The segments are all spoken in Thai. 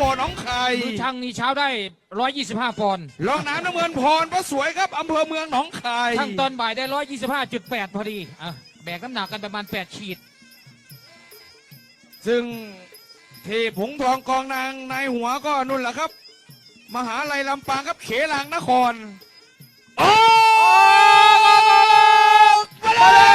บ่อหนองคายมือช่างนี่เช้าได้ 125 ปอนด์รองน้ำน้ำเงินพรพระสวยครับอำเภอเมืองหนองคายช่างตอนบ่ายได้ 125.8 พอดีอะแบกน้ำหนักกันประมาณ 8 ขีด ซึ่งที่ผงทองกองนางในหัวก็นุ่นแหละครับ มหาลัยลำปางครับเขลางนคร โอ้มาเลย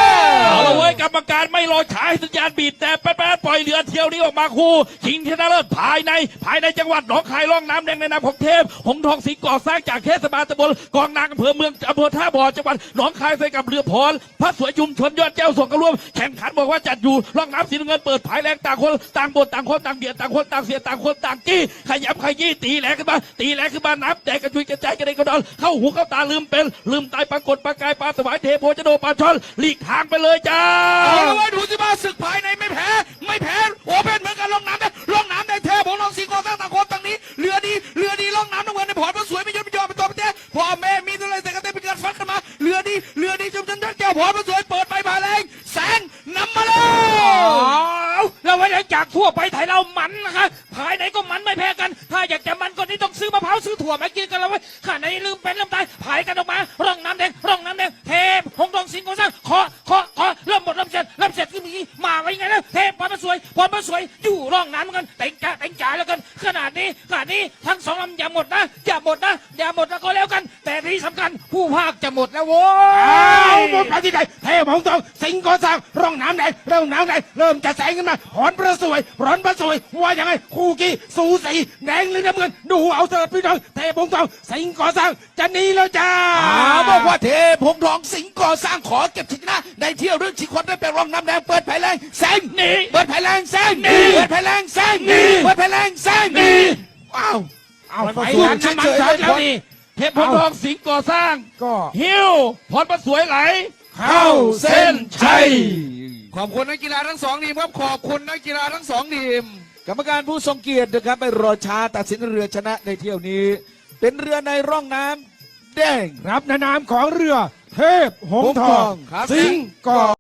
รรมการไม่รอช้าให้สัญญาณบีบแต่แป๊ดๆปล่อยเรือเที่ยวนี้ออกมาคู่ชิงชนะเลิศภายในภายในจังหวัดหนองคายร่องน้ำแดงในนามของเทพ หงทองสิงห์ก่อสร้างจากเทศบาลตำบลกองนางอำเภอเมืองอำเภอท่าบ่อจังหวัดหนองคายใส่กับเรือพรพระสวยชุมชนยอดแก้วส่งกระร่วมแข่งขันบอกว่าจัดอยู่ร่องน้ำสีเงินเปิดภายแรงต่างคนต่างบทต่างคนต่างเบียดต่างคนต่างเสียต่างคนต่างจี้ขยับขยี้ตีแหลกขึ้นมาตีแหลกขึ้นมาน้ำแตกกระจุยกระจายกระเด็นกระดอนเข้าหูเข้าตาลืมเป็นลืมตายปรากฏปลากายปลาสวายเทโพจโดปลาช่อนหลีกทางไปเลยจ้าเอาละเว้ยดูสิมาศึกภายในไม่แพ้ ไม่แพ้โอเพ่นเหมือนกันลองน้ำได้ลองน้ำได้เทพของลองสีกองตั้งต่างคนต่างนี้เรือดีเรือดีลองน้ำน้ำเงินในพอร์ตมันสวยไม่ยอมไม่ยอมเป็นตัวเป็นเต้พ่อแม่มีอะไรแต่ก็เต้นเป็นการฟัดกันมาเรือดีเรือดีจมจนทร์แก้วพอร์ตมันสวยเปิดไปมาแรงแสงนำมาเลยเอาเราไว้จากทั่วไปไทยเรามันนะคะภายในก็มันไม่แพ้กัน ถ้าอยากจะมันก็นี่ต้องซื้อมะพร้าวซื้อถั่วมากินกันแล้วไว้ข้าในลืมเป็นลืมตายภายกันออกมา มาสวยพรมาสวยอยู่ร่องน้ำกันเต็งจ่าเต็งจ่าแล้วกัน ขนาดนี้ขนาดนี้ทั้งสองลำอย่าหมดนะอย่าหมดนะอย่าหมดแล้วก็แล้วกัน แต่ที่สำคัญผู้ภาคจะหมดแล้วโว้ย เอาหมดไปที่ไหนเทพหงส์ทอง สิงห์ก่อสร้างร่องน้ำแดงร่องน้ำแดงเริ่มจะแสงขึ้นมาหอนประสวยร้อนประสวยว่ายังไงคู่กี้สูสีแดงหรือน้ำเงิน ดูเอาเถิดพี่น้องเทพหงส์ทอง สิงห์ก่อสร้างจะหนีแล้วจ้าอาบอกว่าเทพงทองสิงห์ก่อสร้างขอเก็บชัยชนะในเที่ยวเรื่องชิงคนได้ไปรองน้ำแดงเปิดไผ่แรงแซงหนีเปิดไผ่แรงแซงหนีเปิดไผ่แรงแซงหนีเปิดไผ่แรงแซงหนีว้าวเอาไปสู้กันน้ำมันเฉยๆเถิดแล้วนี่ เทพพลทองสิงห์ก่อสร้าง ก็ หิ้วพรประสวยไหล เข้าเส้นชัย ขอบคุณนักกีฬาทั้งสองทีมครับขอบคุณนักกีฬาทั้งสองทีม กรรมการผู้ทรงเกียรตินะครับไม่รอช้าตัดสินเรือชนะในเที่ยวนี้ เป็นเรือในร่องน้ำแดง รับในนามของเรือเทพหงส์ทองครับสิงห์ก่อ